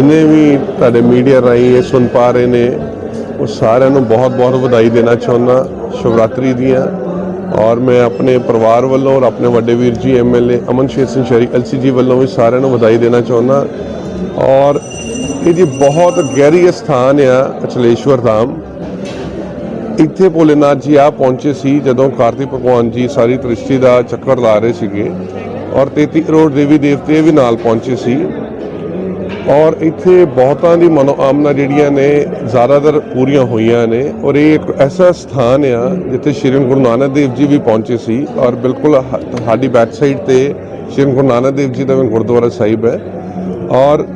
ਜਿੰਨੇ ਵੀ ਤੁਹਾਡੇ ਮੀਡੀਆ ਰਾਹੀਂ ਇਹ ਸੁਣ ਪਾ ਰਹੇ ਨੇ, ਉਹ ਸਾਰਿਆਂ ਨੂੰ ਬਹੁਤ-ਬਹੁਤ ਵਧਾਈ ਦੇਣਾ ਚਾਹੁੰਦਾ। ਸ਼ਿਵਰਾਤਰੀ ਦੀਆਂ ਔਰ ਮੈਂ ਆਪਣੇ ਪਰਿਵਾਰ ਵੱਲੋਂ ਔਰ ਆਪਣੇ ਵੱਡੇ ਵੀਰ ਜੀ ਐਮਐਲਏ ਅਮਨ ਸ਼ੇਰ ਸਿੰਘ ਸ਼ਰੀ ਐਲਸੀਜੀ ਵੱਲੋਂ ਵੀ ਸਾਰਿਆਂ ਨੂੰ ਵਧਾਈ ਦੇਣਾ ਚਾਹੁੰਦਾ। ਔਰ ਇਹ ਜੀ ਬਹੁਤ ਗਹਿਰੀ ਸਥਾਨ ਆ ਅਚਲੇਸ਼ਵਰ ਧਾਮ। ਇੱਥੇ ਭੋਲੇਨਾਥ ਜੀ ਆ ਪਹੁੰਚੇ ਸੀ ਜਦੋਂ ਕਾਰਤਿਕ ਭਗਵਾਨ ਜੀ ਸਾਰੀ ਤ੍ਰਿਸ਼ਟੀ ਦਾ ਚੱਕਰ ਲਾ ਰਹੇ ਸੀਗੇ। ਔਰ 33 ਕਰੋੜ ਦੇਵੀ ਦੇਵਤੇ ਵੀ ਨਾਲ ਪਹੁੰਚੇ ਸੀ। ਔਰ ਇੱਥੇ ਬਹੁਤਾਂ ਦੀ ਮਨੋਕਾਮਨਾ ਜਿਹੜੀਆਂ ਨੇ ਜ਼ਿਆਦਾਤਰ ਪੂਰੀਆਂ ਹੋਈਆਂ ਨੇ ਔਰ ਇਹ ਇੱਕ ਐਸਾ ਸਥਾਨ ਆ ਜਿੱਥੇ ਸ਼੍ਰੀ ਗੁਰੂ ਨਾਨਕ ਦੇਵ ਜੀ ਵੀ ਪਹੁੰਚੇ ਸੀ ਔਰ ਬਿਲਕੁਲ ਹ- ਸਾਡੀ ਬੈਕ ਸਾਈਡ ਤੇ ਸ਼੍ਰੀ ਗੁਰੂ ਨਾਨਕ ਦੇਵ ਜੀ ਦਾ ਵੀ ਗੁਰਦੁਆਰਾ ਸਾਹਿਬ ਹੈ ਔਰ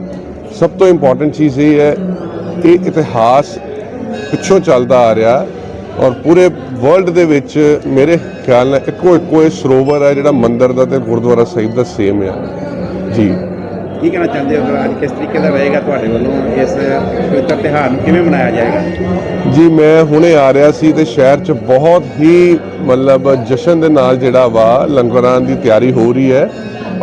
ਸਭ ਤੋਂ ਇੰਪੋਰਟੈਂਟ ਚੀਜ਼ ਇਹ ਹੈ, ਇਹ ਇਤਿਹਾਸ ਪਿੱਛੋਂ ਚੱਲਦਾ ਆ ਰਿਹਾ ਔਰ ਪੂਰੇ ਵਰਲਡ ਦੇ ਵਿੱਚ ਮੇਰੇ ਖਿਆਲ ਨਾਲ ਇੱਕੋ ਇੱਕੋ ਇਹ ਸਰੋਵਰ ਹੈ ਜਿਹੜਾ ਮੰਦਿਰ ਦਾ ਤੇ ਗੁਰਦੁਆਰਾ ਸਾਹਿਬ ਦਾ ਸੇਮ ਆ। ਜੀ। ਕੀ ਕਹਿਣਾ ਚਾਹੁੰਦੇ ਹੋ ਅੱਜ ਕਿਸ ਤਰੀਕੇ ਦਾ ਰਹੇਗਾ ਤੁਹਾਡੇ ਵੱਲੋਂ ਇਸ ਪਵਿੱਤਰ ਤਿਉਹਾਰ ਨੂੰ? ਕਿਵੇਂ ਮਨਾਇਆ ਜਾਏਗਾ? ਜੀ ਮੈਂ ਹੁਣੇ ਆ ਰਿਹਾ ਸੀ ਤੇ ਸ਼ਹਿਰ 'ਚ ਬਹੁਤ ਹੀ ਮਤਲਬ ਜਸ਼ਨ ਦੇ ਨਾਲ ਜਿਹੜਾ ਵਾ ਲੰਗਰਾਂ ਦੀ ਤਿਆਰੀ ਹੋ ਰਹੀ ਹੈ।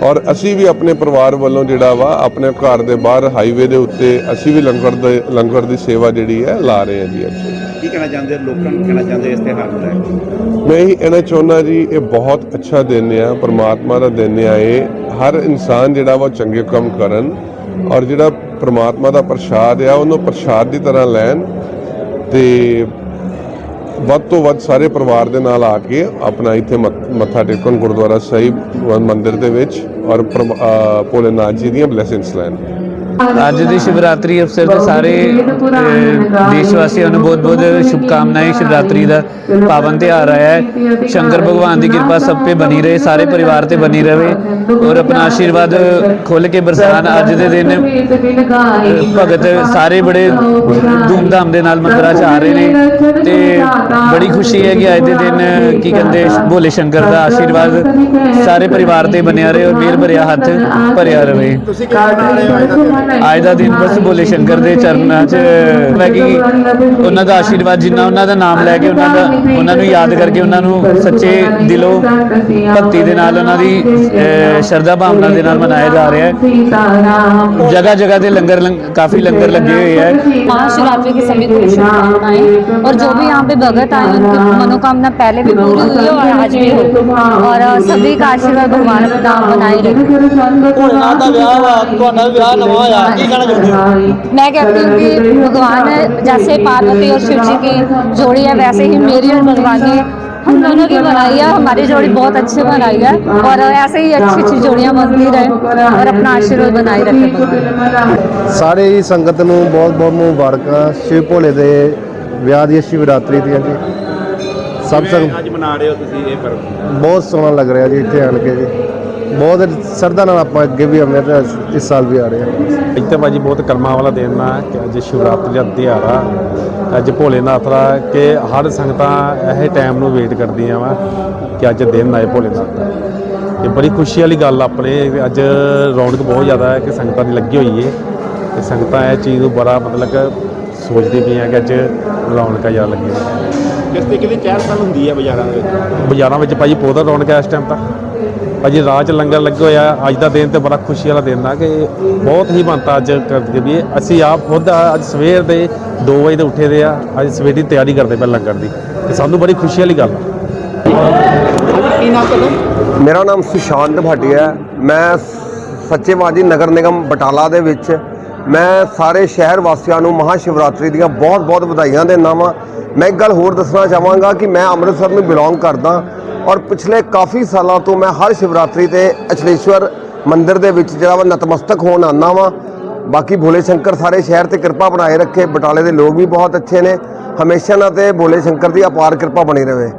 ਔਰ ਅਸੀਂ ਵੀ ਆਪਣੇ ਪਰਿਵਾਰ ਵੱਲੋਂ ਜਿਹੜਾ ਵਾ ਆਪਣੇ ਘਰ ਦੇ ਬਾਹਰ ਹਾਈਵੇ ਦੇ ਉੱਤੇ ਅਸੀਂ ਵੀ ਲੰਗਰ ਦੇ ਲੰਗਰ ਦੀ ਸੇਵਾ ਜਿਹੜੀ ਹੈ ਲਾ ਰਹੇ ਹਾਂ ਜੀ ਅੱਜ। ਕੀ ਕਹਿਣਾ ਚਾਹੁੰਦੇ ਹੋ? ਲੋਕਾਂ ਨੂੰ ਕਹਿਣਾ ਚਾਹੁੰਦੇ ਇਸ ਲੈ ਕੇ? ਮੈਂ ਹੀ ਇਹਨਾਂ ਚਾਹੁੰਦਾ ਜੀ ਇਹ ਬਹੁਤ ਅੱਛਾ ਦਿਨ ਆ ਪ੍ਰਮਾਤਮਾ ਦਾ ਦਿਨ ਆ ਇਹ। ਹਰ ਇਨਸਾਨ ਜਿਹੜਾ ਵਾ ਉਹ ਚੰਗੇ ਕੰਮ ਕਰਨ ਔਰ ਜਿਹੜਾ ਪ੍ਰਮਾਤਮਾ ਦਾ ਪ੍ਰਸ਼ਾਦ ਆ, ਉਹਨੂੰ ਪ੍ਰਸ਼ਾਦ ਦੀ ਤਰ੍ਹਾਂ ਲੈਣ ਤੇ ਵੱਧ ਤੋਂ ਵੱਧ ਸਾਰੇ ਪਰਿਵਾਰ ਦੇ ਨਾਲ ਆ ਕੇ ਆਪਣਾ ਇੱਥੇ ਮੱਥ- ਮੱਥਾ ਟੇਕਣ ਗੁਰਦੁਆਰਾ ਸਾਹਿਬ ਮੰਦਿਰ ਦੇ ਵਿੱਚ ਔਰ ਪ੍ਰਮ- ਅਹ ਭੋਲੇਨਾਥ ਜੀ ਦੀਆਂ ਬਲੇਸਿੰਗਸ ਲੈਣ। ਅੱਜ ਦੀ ਸ਼ਿਵਰਾਤਰੀ ਅਵਸਰ ਤੇ ਸਾਰੇ ਦੇਸ਼ ਵਾਸੀਆਂ ਨੂੰ ਬਹੁਤ-ਬਹੁਤ ਸ਼ੁਭਕਾਮਨਾएं ਸ਼ਿਵਰਾਤਰੀ ਦਾ ਪਾਵਨ ਤਿਉਹਾਰ ਆਇਆ ਹੈ। ਸ਼ੰਕਰ ਭਗਵਾਨ ਦੀ ਕਿਰਪਾ ਸਭ ਤੇ ਬਣੀ ਰਹੇ, ਸਾਰੇ ਪਰਿਵਾਰ ਤੇ ਬਣੀ ਰਹੇ ਔਰ ਆਪਣਾ ਆਸ਼ੀਰਵਾਦ ਖੁੱਲ ਕੇ ਬਰਸਾਨ ਅੱਜ ਦੇ ਦਿਨ ਭਗਤ ਸਾਰੇ ਬੜੇ ਧੂਮਧਾਮ ਦੇ ਨਾਲ ਮੰਦਰਾਂ 'ਚ ਆ ਰਹੇ ਨੇ ਤੇ ਬੜੀ ਖੁਸ਼ੀ ਹੈ ਕਿ ਅੱਜ ਦੇ ਦਿਨ, ਕੀ ਕਹਿੰਦੇ, ਭੋਲੇ ਸ਼ੰਕਰ ਦਾ ਆਸ਼ੀਰਵਾਦ ਸਾਰੇ ਪਰਿਵਾਰ ਤੇ ਬਣਿਆ ਰਹੇ ਔਰ ਮਿਹਰ ਭਰਿਆ ਹੱਥ ਭਰਿਆ ਰਹੇ। ਤੁਸੀਂ ਕੀ ਮਨਾ ਰਹੇ ਹੋ ਅੱਜ ਦਾ ਦਿਨ ਅੱਜ ਦਾ ਦਿਨ ਬਸ ਭੋਲੇ ਸ਼ੰਕਰ ਦੇ ਚਰਨਾਂ 'ਚ ਮੈਂ ਕਿ ਉਹਨਾਂ ਦਾ ਆਸ਼ੀਰਵਾਦ ਜਿੰਨਾ ਉਹਨਾਂ ਦਾ ਨਾਮ ਲੈ ਕੇ ਉਹਨਾਂ ਦਾ ਉਹਨਾਂ ਨੂੰ ਯਾਦ ਕਰਕੇ ਉਹਨਾਂ ਨੂੰ ਸੱਚੇ ਦਿਲੋਂ ਭਗਤੀ ਦੇ ਨਾਲ ਉਹਨਾਂ ਦੀ ਅਹ, ਸ਼ਰਧਾ ਭਾਵਨਾ ਦੇ ਨਾਲ ਮਨਾਇਆ ਜਾ ਰਿਹਾ ਹੈ ਜਗ੍ਹਾ ਜਗ੍ਹਾ ਤੇ ਲੰਗਰ ਲੰਗ- ਕਾਫੀ ਲੰਗਰ ਲੱਗੇ ਹੋਏ ਹੈ महाशिवरात्रि की सभी को शुभकामनाएं और जो भी यहाँ पे भगत आए उनकी मनोकामना पहले भी पूरी हुई है और आज भी हो और अ, सभी का आशीर्वाद भगवान अपना बनाए रखे ਭੋਲੇਨਾਥ ਦਾ ਵਿਆਹ ਵਾ ਤੁਹਾਡਾ ਵੀ ਵਿਆਹ ਨਵਾਂ ਹੋਇਆ ਕੀ ਕਹਿਣਾ ਚਾਹੁੰਦੇ ਹੋ मैं कहती हूँ कि भगवान जैसे पार्वती और शिव जी की जोड़ी है वैसे ही मेरी और भगवान की हम दोनों की बनाई है हमारी जोड़ी बहुत अच्छी बनाई है और ऐसे ही अच्छी अच्छी जोड़ियाँ बनती रहे और अपना आशीर्वाद बनाए रखे भगवान ਸਾਰੇ ਹੀ ਸੰਗਤ ਨੂੰ ਬਹੁਤ ਬਹੁਤ ਮੁਬਾਰਕਾਂ ਸ਼ਿਵ ਭੋਲੇ ਦੇ ਵਿਆਹ ਦੀ ਸ਼ਿਵਰਾਤਰੀ ਦੀਆਂ ਜੀ ਸਭ ਸੰਗ ਕਿਵੇਂ ਅੱਜ ਮਨਾ ਰਹੇ ਹੋ ਤੁਸੀਂ ਇਹ ਪਰਵ ਬਹੁਤ ਸੋਹਣਾ ਲੱਗ ਰਿਹਾ ਜੀ ਇੱਥੇ ਆਣ ਕੇ ਜੀ ਬਹੁਤ ਸਰਦਾ ਨਾਲ ਆਪਾਂ ਅੱਗੇ ਵੀ ਆਉਂਦੇ ਹਾਂ ਤੇ ਇਸ ਸਾਲ ਵੀ ਆ ਰਹੇ ਹਾਂ। ਇੱਥੇ ਭਾਜੀ ਬਹੁਤ ਕਰਮਾਂ ਵਾਲਾ ਦਿਨ ਆ ਕਿ ਅੱਜ ਸ਼ਿਵਰਾਤਰੀ ਦਾ ਤਿਉਹਾਰ ਆ ਅੱਜ ਭੋਲੇਨਾਥ ਦਾ ਕਿ ਹਰ ਸੰਗਤਾਂ ਇਹ ਟਾਈਮ ਨੂੰ ਵੇਟ ਕਰਦੀਆਂ ਵਾ ਕਿ ਅੱਜ ਦਿਨ ਆਏ ਭੋਲੇਨਾਥ ਦਾ। ਇਹ ਬੜੀ ਖੁਸ਼ੀ ਵਾਲੀ ਗੱਲ ਆਪਣੇ ਅੱਜ ਰੌਣਕ ਬਹੁਤ ਜ਼ਿਆਦਾ ਹੈ ਕਿ ਸੰਗਤਾਂ ਦੀ ਲੱਗੀ ਹੋਈ ਹੈ ਤੇ ਸੰਗਤਾਂ ਇਹ ਚੀਜ਼ ਨੂੰ ਬੜਾ ਮਤਲਬ ਕਿ ਸੋਚਦੀ ਪਈਆਂ ਕਿ ਅੱਜ ਰੌਣਕਾਂ ਜ਼ਿਆਦਾ ਲੱਗੀਆਂ। ਕਿਸ ਤਰੀਕੇ ਦੀ ਚਹਿਲ ਪਹਿਲ ਹੁੰਦੀ ਹੈ ਬਾਜ਼ਾਰਾਂ ਦੇ ਵਿੱਚ? ਬਾਜ਼ਾਰਾਂ ਵਿੱਚ ਭਾਜੀ ਬਹੁਤ ਰੌਣਕ ਹੈ ਇਸ ਟਾਈਮ ਤਾਂ। ਭਾਜੀ ਰਾਹ 'ਚ ਲੰਗਰ ਲੱਗੇ ਹੋਇਆ ਅੱਜ ਦਾ ਦਿਨ ਤੇ ਬੜਾ ਖੁਸ਼ੀ ਵਾਲਾ ਦਿਨ ਆ ਕਿ ਬਹੁਤ ਹੀ ਬੰਤਾ ਅੱਜ ਕਰਦੇ ਵੀ। ਅਸੀਂ ਆਪ ਖੁਦ ਅੱਜ ਸਵੇਰ ਦੇ 2 ਵਜੇ ਦੇ ਉੱਠੇ ਦੇ ਆ। ਅੱਜ ਸਵੇਰ ਦੀ ਤਿਆਰੀ ਕਰਦੇ ਪਏ ਲੰਗਰ ਦੀ। ਤੇ ਸਾਨੂੰ ਬੜੀ ਖੁਸ਼ੀ ਵਾਲੀ ਗੱਲ ਆ। ਕੀ ਨਾਮ ਤੁਹਾਡਾ? ਮੇਰਾ ਨਾਮ ਸੁਸ਼ਾਂਤ ਭਾਟੀਆ ਹੈ। ਮੈਂ ਸੱਚੇਵਾਦੀ ਨਗਰ ਨਿਗਮ ਬਟਾਲਾ ਦੇ ਵਿੱਚ। ਮੈਂ ਸਾਰੇ ਸ਼ਹਿਰ ਵਾਸੀਆਂ ਨੂੰ ਮਹਾ ਸ਼ਿਵਰਾਤਰੀ ਦੀਆਂ ਬਹੁਤ-ਬਹੁਤ ਵਧਾਈਆਂ ਦਿੰਦਾ ਵਾਂ। ਮੈਂ ਇੱਕ ਗੱਲ ਹੋਰ ਦੱਸਣਾ ਚਾਹਾਂਗਾ ਕਿ ਮੈਂ ਅੰਮ੍ਰਿਤਸਰ ਨੂੰ ਬਿਲੋਂਗ ਕਰਦਾ। ਔਰ ਪਿਛਲੇ ਕਾਫੀ ਸਾਲਾਂ ਤੋਂ ਮੈਂ ਹਰ ਸ਼ਿਵਰਾਤਰੀ ਤੇ ਅਚਲੇਸ਼ਵਰ ਮੰਦਿਰ ਦੇ ਵਿੱਚ ਜਿਹੜਾ ਵਾ ਨਤਮਸਤਕ ਹੋਣ ਆਉਂਦਾ ਵਾਂ। ਬਾਕੀ ਭੋਲੇ ਸ਼ੰਕਰ ਸਾਰੇ ਸ਼ਹਿਰ ਤੇ ਕਿਰਪਾ ਬਣਾਏ ਰੱਖੇ, ਬਟਾਲੇ ਦੇ ਲੋਕ ਵੀ ਬਹੁਤ ਅੱਛੇ ਨੇ। ਹਮੇਸ਼ਾ ਨਾਲ ਤੇ ਭੋਲੇ ਸ਼ੰਕਰ ਦੀ ਅਪਾਰ ਕਿਰਪਾ ਬਣੀ ਰਹੇ